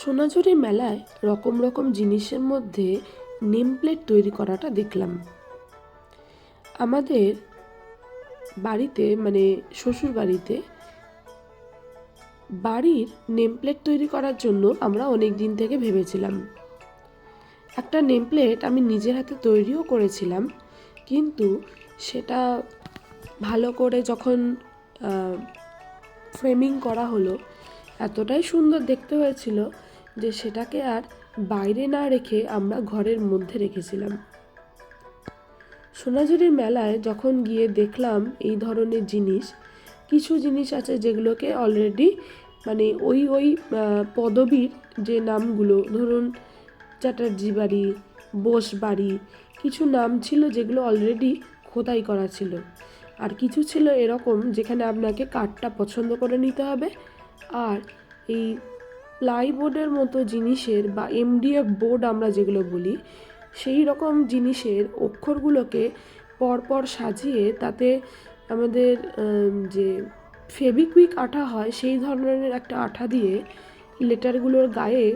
সোনাঝুরি মেলায় রকম রকম জিনিসের মধ্যে নেম প্লেট তৈরি করাটা দেখলাম। আমাদের বাড়িতে মানে শ্বশুর বাড়িতে বাড়ির নেম প্লেট তৈরি করার জন্য আমরা অনেক দিন থেকে ভেবেছিলাম। একটা নেম প্লেট আমি নিজের হাতে তৈরিও করেছিলাম, কিন্তু সেটা ভালো করে যখন ফ্রেমিং করা হলো এতটাই সুন্দর দেখতে হয়েছিল যে সেটাকে আর বাইরে না রেখে আমরা ঘরের মধ্যে রেখেছিলাম। সোনাঝুরির মেলায় যখন গিয়ে দেখলাম এই ধরনের জিনিস, কিছু জিনিস আছে যেগুলোকে অলরেডি মানে ওই ওই পদবীর যে নামগুলো, ধরুন চ্যাটার্জি বাড়ি, বোস বাড়ি, কিছু নাম ছিল যেগুলো অলরেডি খোদাই করা ছিল। আর কিছু ছিল এরকম যেখানে আপনাকে কাঠটা পছন্দ করে নিতে হবে আর এই প্লাইবোর্ডের মতো জিনিসের বা এমডিএফ বোর্ড আমরা যেগুলো বলি, সেই রকম জিনিসের অক্ষরগুলোকে পরপর সাজিয়ে তাতে আমাদের যে ফেবিকুইক আঠা হয় সেই ধরনের একটা আঠা দিয়ে লেটারগুলোর গায়ে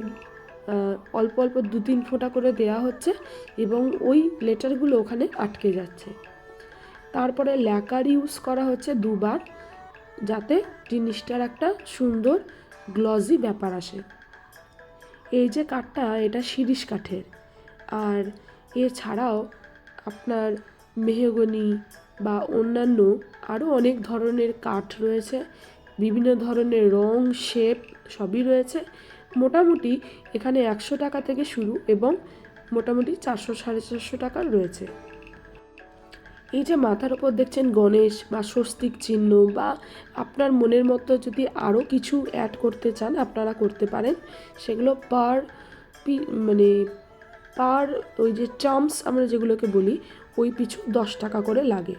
অল্প অল্প দু তিন ফোঁটা করে দেয়া হচ্ছে এবং ওই লেটারগুলো ওখানে আটকে যাচ্ছে। তারপরে ল্যাকার ইউজ করা হচ্ছে দুবার। যাতে জিনিসটার একটা সুন্দর গ্লজি ব্যাপার আসে। এই যে কাঠটা, এটা শিরিষ কাঠের। আর এছাড়াও আপনার মেহগনি বা অন্যান্য আরও অনেক ধরনের কাঠ রয়েছে। বিভিন্ন ধরনের রং শেপ সবই রয়েছে। মোটামুটি এখানে একশো টাকা থেকে শুরু এবং মোটামুটি চারশো সাড়ে চারশো টাকার রয়েছে। এই যে মাথার উপর দেখছেন গণেশ বা স্বস্তিক চিহ্ন বা আপনার মনের মতো যদি আরও কিছু অ্যাড করতে চান, আপনারা করতে পারেন। সেগুলো পার পি মানে পার ওই যে চাম্পস আমরা যেগুলোকে বলি, ওই পিছু দশ টাকা করে লাগে।